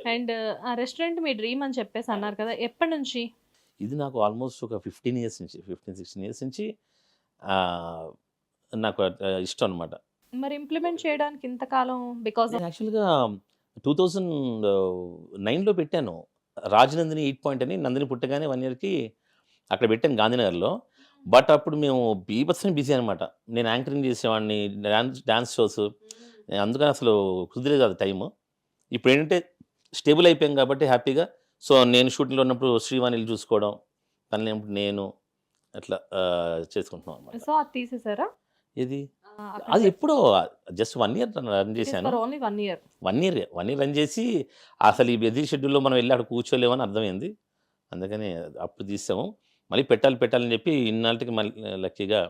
And ఆ restaurant మీ dream అని చెప్పేసి అన్నారు కదా ఎప్పటి నుంచి? ఇది నాకు ఆల్మోస్ట్ ఒక ఫిఫ్టీన్ ఇయర్స్ నుంచి ఫిఫ్టీన్ సిక్స్టీన్ ఇయర్స్ నుంచి నాకు ఇష్టం అనమాట మరి ఇంప్లిమెంట్ చేయడానికి ఇంతకాలం బికాస్ యాక్చువల్గా టూ థౌజండ్ నైన్లో పెట్టాను. రాజనందిని ఎయిట్ పాయింట్ అని నందిని పుట్టగానే వన్ ఇయర్కి అక్కడ పెట్టాను గాంధీనగర్లో. బట్ అప్పుడు మేము బీభత్సం బిజీ అనమాట నేను యాంకరింగ్ చేసేవాడిని డాన్స్ డాన్స్ షోస్ అందుకని అసలు కుదిరేది అది టైము. ఇప్పుడు ఏంటంటే స్టేబుల్ అయిపోయాం కాబట్టి హ్యాపీగా. సో నేను షూటింగ్లో ఉన్నప్పుడు శ్రీవాణిలు చూసుకోవడం తను లేనప్పుడు నేను అట్లా చేసుకుంటున్నాం సో అది తీసేసారా? ఇది అది ఎప్పుడో జస్ట్ వన్ ఇయర్ రన్ చేశాను. Only one year one year one year run చేసి అసలు ఈ బెదిరి షెడ్యూల్లో మనం వెళ్ళి అక్కడ కూర్చోలేమని అర్థమైంది. అందుకని అప్పుడు తీసాము. మళ్ళీ పెట్టాలి పెట్టాలని చెప్పి ఇన్నాళ్ళకి మళ్ళీ లక్కీగా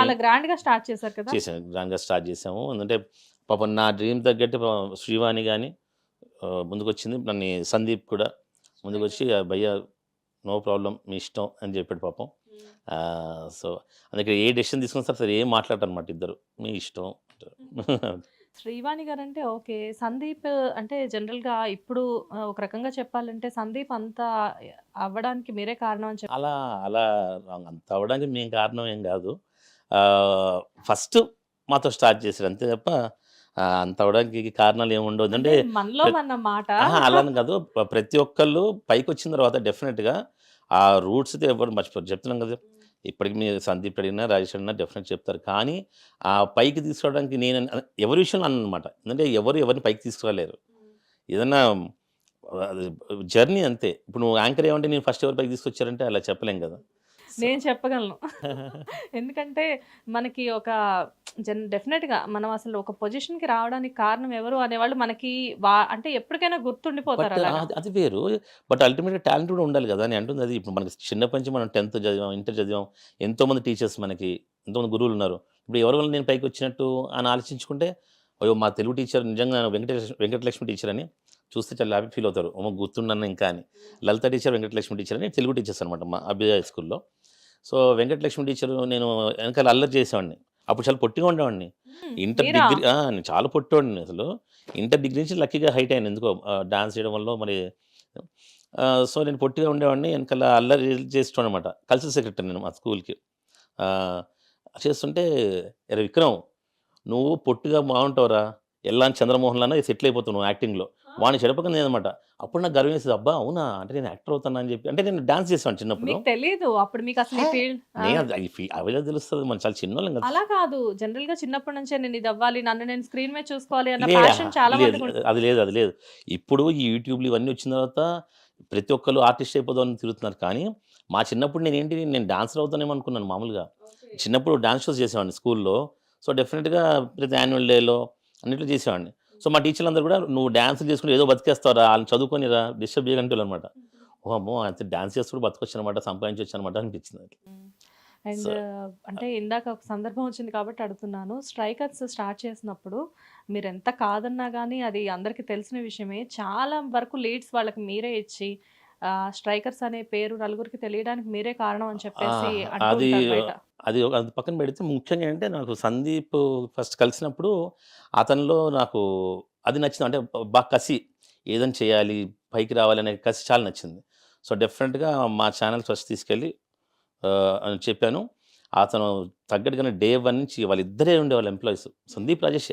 చాలా గ్రాండ్గా స్టార్ట్ చేశారు కదా? చేసాము గ్రాండ్గా స్టార్ట్ చేసాము ఎందుకంటే పాపం నా డ్రీమ్ తగ్గట్టు శ్రీవాణి కానీ ముందుకు వచ్చింది నన్ను సందీప్ కూడా ముందుకు వచ్చి "ఆ, భయ్య నో ప్రాబ్లం మీ ఇష్టం అని చెప్పాడు పాపం. సో అందుకే ఏ డెసిషన్ తీసుకున్నా సరే సరే ఏం మాట్లాడరు అనమాట ఇద్దరు. మీ ఇష్టం. శ్రీవాణి గారు అంటే ఓకే. సందీప్ అంటే జనరల్గా ఇప్పుడు ఒక రకంగా చెప్పాలంటే సందీప్ అంత అవ్వడానికి మీరే కారణం అని చెప్పి అలా అలా అంత అవ్వడానికి మేము కారణం ఏం కాదు. ఫస్ట్ మాతో స్టార్ట్ చేశారు. అంతే తప్ప అంత అవడానికి కారణాలు ఏమి ఉండవు. అంటే మనలో మన మాట. ఆహా, అలా అని కాదు ప్రతి ఒక్కళ్ళు పైకి వచ్చిన తర్వాత డెఫినెట్గా ఆ రూట్స్ ఎవరు మర్చిపోరు. చెప్తున్నాం కదా. ఇప్పటికి మీరు సందీప్ అడిగినా రాజేష్ అడిగినా డెఫినెట్ చెప్తారు. కానీ ఆ పైకి తీసుకురావడానికి నేను ఎవరి విషయంలో అనమాట ఎందుకంటే ఎవరు ఎవరిని పైకి తీసుకురాలేరు. ఏదన్నా జర్నీ అంతే. ఇప్పుడు నువ్వు యాంకర్ ఏమంటే నేను ఫస్ట్ ఎవరు పైకి తీసుకొచ్చారంటే అలా చెప్పలేం కదా. నేను చెప్పగలను. ఎందుకంటే మనకి ఒక జన్ డెఫినెట్గా మనం అసలు ఒక పొజిషన్కి రావడానికి కారణం ఎవరు అనేవాళ్ళు మనకి వా అంటే ఎప్పటికైనా గుర్తుండిపోతారు బట్ అది- అది వేరు. బట్ అల్టిమేట్గా టాలెంట్ కూడా ఉండాలి కదా అని అంటుంది. అది ఇప్పుడు మనకి చిన్నప్పటి నుంచి మనం టెన్త్ చదివాం ఇంటర్ చదివాం ఎంతోమంది టీచర్స్ మనకి ఎంతోమంది గురువులు ఉన్నారు. ఇప్పుడు ఎవరి వల్ల నేను పైకి వచ్చినట్టు అని ఆలోచించుకుంటే అయ్యో మా తెలుగు టీచర్ నిజంగా వెంకటేశ్వర వెంకటలక్ష్మి టీచర్ అని చూస్తే చాలా హ్యాపీ ఫీల్ అవుతారు. అమ్మ గుర్తున్నాను ఇంకా అని. లలిత టీచర్ వెంకటలక్ష్మి టీచర్ అని తెలుగు టీచర్స్ అనమాట మా అభ్యుదయ స్కూల్లో. సో వెంకటలక్ష్మి టీచర్ నేను వెనకాల అల్లరి చేసేవాడిని. అప్పుడు చాలా పొట్టిగా ఉండేవాడిని. ఇంటర్? డిగ్రీ నేను చాలా పొట్టోడిని అసలు. ఇంటర్ డిగ్రీ నుంచి లక్కీగా హైట్ అయ్యాను ఎందుకో. డాన్స్ చేయడం వల్ల మరి సో నేను పొట్టిగా ఉండేవాడిని. వెనకాల అల్లరి చేస్తాను అనమాట కల్చరల్ సెక్రటరీ నేను మా స్కూల్కి. చేస్తుంటే విక్రమ్ నువ్వు పొట్టిగా బాగుంటావురా. ఎలా చంద్రమోహన్ లాగా సెటిల్ అయిపోతావు నువ్వు యాక్టింగ్లో వాడిని చెడపక అనమాట. అప్పుడు నాకు గర్వం వేసేది అబ్బా అవునా? అంటే నేను యాక్టర్ అవుతాను? అని చెప్పి. అంటే నేను డాన్స్ చేసాను చిన్నప్పుడు. తెలియదు అప్పుడు మీకు అసలు అవిలా తెలుస్తుంది మనం చాలా కదా. అలా కాదు. జనరల్గా చిన్నప్పటి నుంచే నేను ఇది అవ్వాలి నన్ను నేను స్క్రీన్ మీద చూసుకోవాలి అన్న? ప్యాషన్ చాలా. అది లేదు అది లేదు. ఇప్పుడు ఈ యూట్యూబ్లు ఇవన్నీ వచ్చిన తర్వాత ప్రతి ఒక్కరు ఆర్టిస్ట్ అయిపోదామని తిరుగుతున్నారు కానీ మా చిన్నప్పుడు నేను ఏంటి నేను డాన్సర్ అవుతానేమో అనుకున్నాను మామూలుగా. చిన్నప్పుడు డాన్స్ షోస్ చేసేవాడిని స్కూల్లో సో డెఫినెట్గా ప్రతి యాన్యువల్ డేలో అన్నిట్లో చేసేవాడిని. సో మా టీచర్లు అందరూ కూడా నువ్వు డాన్స్ చేసుకుని ఏదో బతికేస్తావురా వాళ్ళని చదువుకొని రా డిస్టర్బ్ చేయగంటే అనమాట ఓ అమ్మో అంతే డాన్స్ చేస్తూ బతకొచ్చు అనమాట సంపాదించవచ్చు అనమాట అనిపించింది అండ్ అంటే ఇందాక ఒక సందర్భం వచ్చింది కాబట్టి అడుగుతున్నాను. స్ట్రైకర్స్ స్టార్ట్ చేసినప్పుడు మీరు ఎంత కాదన్నా కానీ అది అందరికీ తెలిసిన విషయమే. చాలా వరకు లీడ్స్ వాళ్ళకి మీరే ఇచ్చి స్ట్రైకర్స్ అనే పేరు నలుగురికి తెలియడానికి మీరే కారణం అని చెప్పేసి అది. అది అది పక్కన పెడితే ముఖ్యంగా ఏంటంటే నాకు సందీప్ ఫస్ట్ కలిసినప్పుడు అతనిలో నాకు అది నచ్చింది. అంటే బాగా కసి ఏదైనా చేయాలి పైకి రావాలి అనే కసి చాలా నచ్చింది. సో డెఫినెట్గా మా ఛానల్ ఫస్ట్ తీసుకెళ్ళి అని చెప్పాను. అతను తగ్గట్టుగానే డే వన్ నుంచి వాళ్ళిద్దరే ఉండేవాళ్ళు ఎంప్లాయీస్ సందీప్ రాజేష్.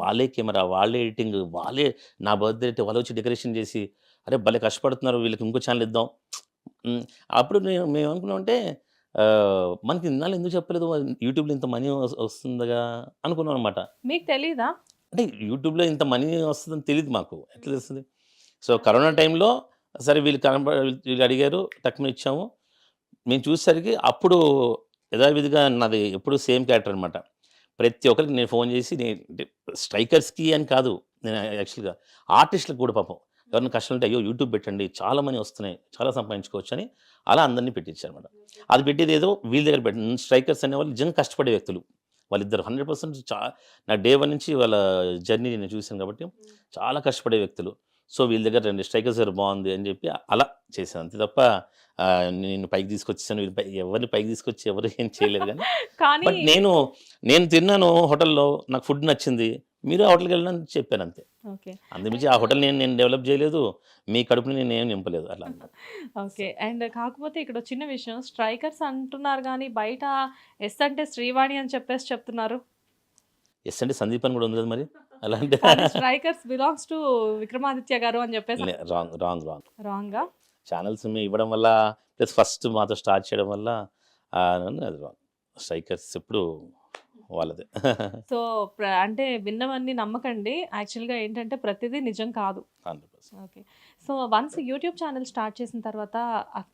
వాళ్ళే కెమెరా వాళ్ళే ఎడిటింగ్ వాళ్ళే నా బర్త్డే అయితే వాళ్ళు వచ్చి డెకరేషన్ చేసి అరే భలే కష్టపడుతున్నారు వీళ్ళకి ఇంకో ఛానల్ ఇద్దాం. అప్పుడు నేను మేము అనుకున్నామంటే మనకి ఇన్నాళ్ళు ఎందుకు చెప్పలేదు? యూట్యూబ్లో ఇంత మనీ వస్తుందిగా అనుకున్నాం అనమాట మీకు తెలీదా? అంటే యూట్యూబ్లో ఇంత మనీ వస్తుందని తెలియదు మాకు. ఎట్లా తెలుస్తుంది? సో కరోనా టైంలో సరే వీళ్ళు కనబ వీళ్ళు అడిగారు తక్కువ ఇచ్చాము. మేము చూసేసరికి అప్పుడు యథావిధిగా నాది ఎప్పుడు సేమ్ క్యారెక్టర్ అనమాట ప్రతి ఒక్కరికి నేను ఫోన్ చేసి నేను స్ట్రైకర్స్కి అని కాదు నేను యాక్చువల్గా ఆర్టిస్టులకు కూడా పాపం. ఎవరైనా కష్టం ఉంటే అయ్యో యూట్యూబ్ పెట్టండి చాలా మనీ వస్తున్నాయి చాలా సంపాదించుకోవచ్చు అని అలా అందరినీ పెట్టించారు అనమాట అది పెట్టేది ఏదో వీళ్ళ దగ్గర పెట్టి స్ట్రైకర్స్ అనేవాళ్ళు నిజంగా కష్టపడే వ్యక్తులు. వాళ్ళిద్దరు హండ్రెడ్ పర్సెంట్ చా నా డే వన్ నుంచి వాళ్ళ జర్నీ నేను చూశాను కాబట్టి చాలా కష్టపడే వ్యక్తులు. సో వీళ్ళ దగ్గర రెండు స్ట్రైకర్స్ దగ్గర బాగుంది అని చెప్పి అలా చేశాను. అంతే తప్ప నేను పైకి తీసుకొచ్చాను వీళ్ళు పై ఎవరిని పైకి తీసుకొచ్చి ఎవరు ఏం చేయలేదు కానీ కానీ బట్ నేను నేను తిన్నాను హోటల్లో నాకు ఫుడ్ నచ్చింది. మీరు ఆ హోటల్కి వెళ్ళండి అని చెప్పాను అంతే. ఓకే. అందుమించి ఆ హోటల్ నేను నేను డెవలప్ చేయలేదు మీ కడుపుని నేను ఏం నింపలేదు అట్లా. ఓకే. అండ్ కాకపోతే ఇక్కడ చిన్న విషయం స్ట్రైకర్స్ అంటున్నారు కానీ బయట ఎస్ అంటే శ్రీవాణి అని చెప్పేసి చెప్తున్నారు. ఎస్ అంటే సందీప్ అని కూడా ఉంది మరి? అలా అంటే స్ట్రైకర్స్ బిలాంగ్స్ టు విక్రమాదిత్య గారు అని చెప్పేసి wrong wrong wrong. Wrong? Channels మీ ఇవ్వడం వల్ల ప్లస్ ఫస్ట్ మాతో స్టార్ట్ చేయడం వల్ల అది రాంగ్. స్ట్రైకర్స్ ఎప్పుడు వాళ్ళదే. సో అంటే విన్నవన్నీ నమ్మకండి. యాక్చువల్గా ఏంటంటే ప్రతిదీ నిజం కాదు. Okay. So once YouTube channel start చేసిన తర్వాత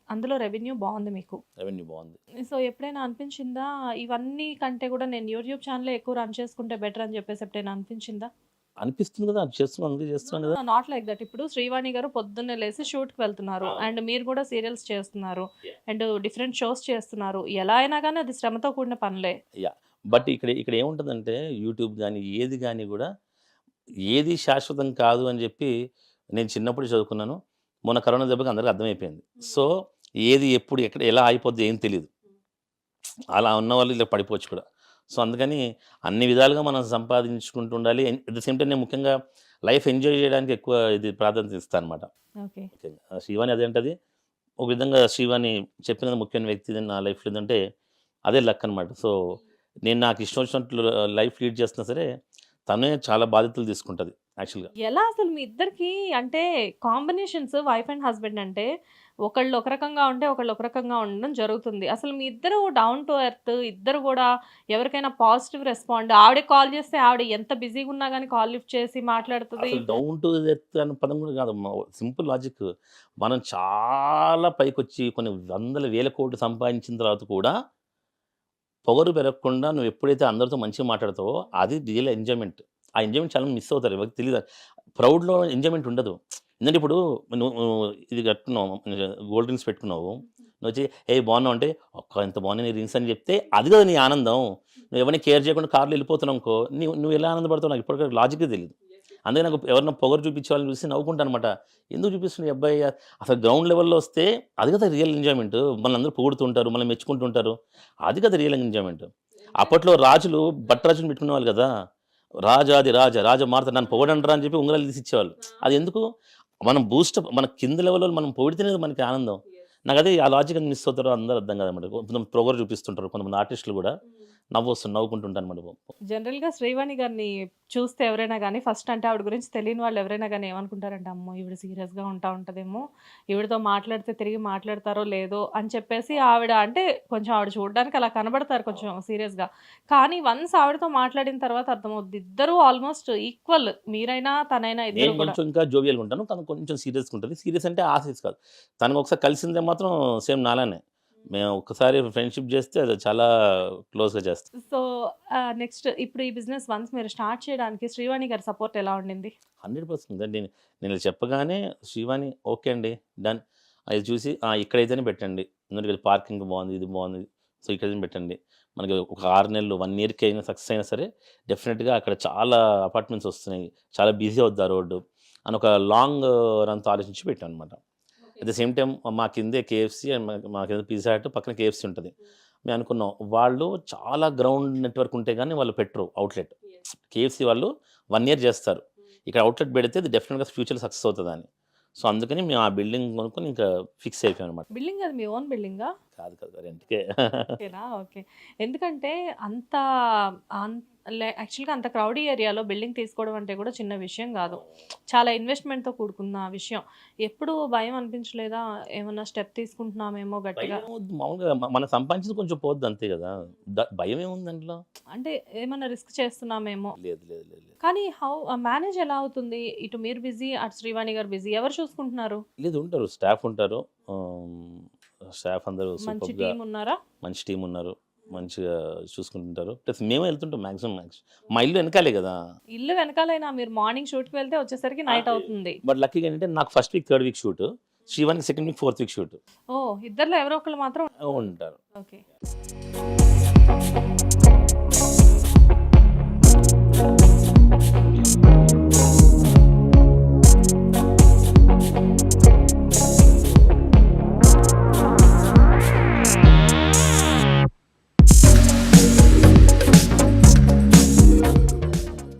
అందులో రెవెన్యూ బాగుంది మీకు? రెవెన్యూ బాగుంది. సో ఎప్పుడైనా అనిపించిందా? ఇవన్నీ కంటే కూడా నేను యూట్యూబ్ ఛానల్ ఎక్కువ రన్ చేసుకుంటే బెటర్ అని చెప్పేసి ఎప్పుడైనా అనిపించిందా? అనిపిస్తుంది కదా. అది చేస్తున్నాం అందుకే చేస్తున్నాం కదా. నాట్ లైక్ దట్ ఇప్పుడు శ్రీవాణి గారు పొద్దున్నే లేసి షూట్కి వెళ్తున్నారు. అవును. అండ్ మీరు కూడా సీరియల్స్ చేస్తున్నారు. అండ్ డిఫరెంట్ షోస్ చేస్తున్నారు. ఎలా అయినా కానీ అది శ్రమతో కూడిన పనులే. బట్ ఇక్కడ ఇక్కడ ఏముంటుందంటే యూట్యూబ్ కానీ ఏది కానీ కూడా ఏది శాశ్వతం కాదు అని చెప్పి నేను చిన్నప్పుడు చదువుకున్నాను. మొన్న కరోనా దెబ్బకి అందరికీ అర్థమైపోయింది. సో ఏది ఎప్పుడు ఎక్కడ ఎలా అయిపోద్ది ఏం తెలియదు అలా ఉన్న వాళ్ళు ఇలా పడిపోవచ్చు కూడా. సో అందుకని అన్ని విధాలుగా మనం సంపాదించుకుంటూ ఉండాలి. అట్ ద సేమ్ టైం నేను ముఖ్యంగా లైఫ్ ఎంజాయ్ చేయడానికి ఎక్కువ ఇది ప్రాధాన్యత ఇస్తాను అనమాట శ్రీవాణి అదేంటది? ఒక విధంగా శ్రీవాణి చెప్పిన ముఖ్యమైన వ్యక్తి నా లైఫ్లో ఏంటంటే అదే లక్ అనమాట సో నేను నాకు ఇష్టం వచ్చినట్లు లైఫ్ లీడ్ చేస్తున్నా సరే తనే చాలా బాధ్యతలు తీసుకుంటుంది యాక్చువల్గా. ఎలా అసలు మీ ఇద్దరికి అంటే కాంబినేషన్స్ వైఫ్ అండ్ హస్బెండ్ అంటే ఒకళ్ళు ఒక రకంగా ఉంటే ఒకళ్ళు ఒక రకంగా ఉండడం జరుగుతుంది. అసలు మీ ఇద్దరు డౌన్ టు ఎర్త్ ఇద్దరు కూడా ఎవరికైనా పాజిటివ్ రెస్పాండ్ ఆవిడే కాల్ చేస్తే ఆవిడ ఎంత బిజీగా ఉన్నా కానీ కాల్ లిఫ్ట్ చేసి మాట్లాడుతుంది. డౌన్ టు ఎర్త్ అనే పదం కూడా కాదు. సింపుల్ లాజిక్ మనం చాలా పైకి వచ్చి కొన్ని వందల వేల కోట్లు సంపాదించిన తర్వాత కూడా పొగరు పెరగకుండా నువ్వు ఎప్పుడైతే అందరితో మంచిగా మాట్లాడతావో అది రియల్ ఎంజాయ్మెంట్. ఆ ఎంజాయ్మెంట్ చాలా మిస్ అవుతారు ఎవరికి తెలియదు ప్రౌడ్లో ఎంజాయ్మెంట్ ఉండదు. ఎందుకంటే ఇప్పుడు నువ్వు ఇది కట్టుకున్నావు గోల్డ్ రింగ్స్ పెట్టుకున్నావు. నువ్వు వచ్చి ఏ బాగున్నావు? అంటే ఒక్క ఇంత బాగున్నాయి నీ రింగ్స్ అని చెప్తే అది కదా నీ ఆనందం. నువ్వు ఎవరిని కేర్ చేయకుండా కార్లో వెళ్ళిపోతున్నావు అనుకో నువ్వు నువ్వు ఎలా ఆనందపడతావు నాకు ఇప్పటికీ లాజిక్ తెలియదు అందుకే నాకు ఎవరైనా పొగరు చూపించే వాళ్ళని చూసి నవ్వుకుంటాను అనమాట ఎందుకు చూపిస్తున్నావు ఈ అబ్బాయి? అసలు గ్రౌండ్ లెవెల్లో వస్తే అది కదా రియల్ ఎంజాయ్మెంట్ మనల్ని అందరూ పొగుడుతుంటారు మనల్ని మెచ్చుకుంటుంటారు. అది కదా రియల్ ఎంజాయ్మెంట్ అప్పట్లో రాజులు భట్టరాజుని పెట్టుకునేవాళ్ళు కదా. రాజాది రాజా రాజా మారుతా నన్ను పొగడంటారా అని చెప్పి ఉంగరాలు తీసి ఇచ్చేవాళ్ళు. అది ఎందుకు? మనం బూస్ట్ మన కింద లెవెల్లో మనం పొగిడితేనే మనకి ఆనందం. నాకు అదే ఆ లాజిక్ మిస్ అవుతారో అందరూ అర్థం కాదన్నమాట. కొంతమంది పొగరు చూపిస్తుంటారు కొంతమంది ఆర్టిస్టులు కూడా. నవ్వు వస్తుంది నవ్వుకుంటుంటారు అనమాట జనరల్గా శ్రీవాణి గారిని చూస్తే ఎవరైనా కానీ ఫస్ట్ అంటే ఆవిడ గురించి తెలియని వాళ్ళు ఎవరైనా కానీ ఏమనుకుంటారంటే అమ్మో ఈవిడ సీరియస్గా ఉంటా ఉంటదేమో ఈవిడతో మాట్లాడితే తిరిగి మాట్లాడతారో లేదో అని చెప్పేసి ఆవిడ అంటే కొంచెం ఆవిడ చూడడానికి అలా కనబడతారు కొంచెం సీరియస్గా కానీ వన్స్ ఆవిడతో మాట్లాడిన తర్వాత అర్థమవుద్ది ఇద్దరు ఆల్మోస్ట్ ఈక్వల్ మీరైనా తనైనా ఇద్దరు కొంచెం ఇంకా జోవియల్గా ఉంటాను తను కొంచెం సీరియస్గా ఉంటుంది. సీరియస్ అంటే ఆ సీరియస్ కాదు. తనకు ఒకసారి కలిసిందే మాత్రం సేమ్ నాలానే. మేము ఒక్కసారి ఫ్రెండ్షిప్ చేస్తే అది చాలా క్లోజ్గా చేస్తాం. సో నెక్స్ట్ ఇప్పుడు ఈ బిజినెస్ వన్స్ మీరు స్టార్ట్ చేయడానికి శ్రీవాణి గారి సపోర్ట్ ఎలా ఉండింది? హండ్రెడ్ పర్సెంట్ నేను నేను చెప్పగానే శ్రీవాణి ఓకే అండి డన్. అది చూసి "ఆ, ఇక్కడైతేనే పెట్టండి. ఎందుకంటే పార్కింగ్ బాగుంది ఇది బాగుంది సో ఇక్కడైతే పెట్టండి. మనకి ఒక ఆరు నెలలు వన్ ఇయర్కి అయినా సక్సెస్ అయినా సరే డెఫినెట్గా అక్కడ చాలా అపార్ట్మెంట్స్ వస్తున్నాయి. చాలా బిజీ అవుద్ది ఆ రోడ్డు. అని ఒక లాంగ్ రన్తో ఆలోచించి పెట్టాను అనమాట అట్ ద సేమ్ టైం మా కిందే కేఎఫ్సి అండ్ మా కింద పిజ్జా హట్ పక్కన కేఎఫ్సి ఉంటుంది. మేము అనుకున్నాం వాళ్ళు చాలా గ్రౌండ్ నెట్వర్క్ ఉంటే కానీ వాళ్ళు పెట్టరు అవుట్లెట్ కేఎఫ్సి వాళ్ళు వన్ ఇయర్ చేస్తారు. ఇక్కడ అవుట్లెట్ పెడితే అది డెఫినెట్గా ఫ్యూచర్ సక్సెస్ అవుతుంది అని సో అందుకని మేము ఆ బిల్డింగ్ కొనుక్కొని ఇంకా ఫిక్స్ అయిపోయాం అనమాట బిల్డింగ్ అది మీ ఓన్ బిల్డింగా కాదు కాదు రెంట్కే ఓకేనా? ఓకే. ఎందుకంటే అంత యాక్చువల్గా అంత క్రౌడీ ఏరియాలో బిల్డింగ్ తీసుకోవడం అంటే కూడా చిన్న విషయం కాదు. చాలా ఇన్వెస్ట్మెంట్తో కూడుకున్న విషయం. ఎప్పుడు భయం అనిపించలేదా? ఏమన్నా స్టెప్ తీసుకుంటున్నామేమో గట్టిగా? మామూలుగా మన సంపాదించింది కొంచెం పోద్ది అంతే కదా. భయం ఏముంది దాంట్లో? అంటే ఏమన్నా రిస్క్ చేస్తున్నామేమో? లేదు లేదు లేదు లేదు. కానీ హౌ మేనేజ్ ఎలా అవుతుంది? ఇటు మీరు బిజీ అటు శ్రీవాణి గారు బిజీ. ఎవరు చూసుకుంటున్నారు? లేదు ఉంటారు. స్టాఫ్ ఉంటారు. స్టాఫ్ అందరూ మంచి టీం ఉన్నారా? మంచి టీం ఉన్నారు. మంచిగా చూసుకుంటుంటారు. ప్లస్ మేమే వెళ్తుంటాం మ్యాక్సిమం మ్యాక్సిమం మా ఇల్లు వెనకాలే కదా. ఇల్లు వెనకాలైనా మీరు మార్నింగ్ షూట్కి వెళ్తే వచ్చేసరికి నైట్. అవుతుంది. బట్ లక్కీగా ఏంటంటే నాకు first week third week shoot శ్రీవానికి second week fourth week shoot ఓ ఇద్దరిలో ఎవరో ఒకళ్ళు మాత్రం ఉంటారు. ఓకే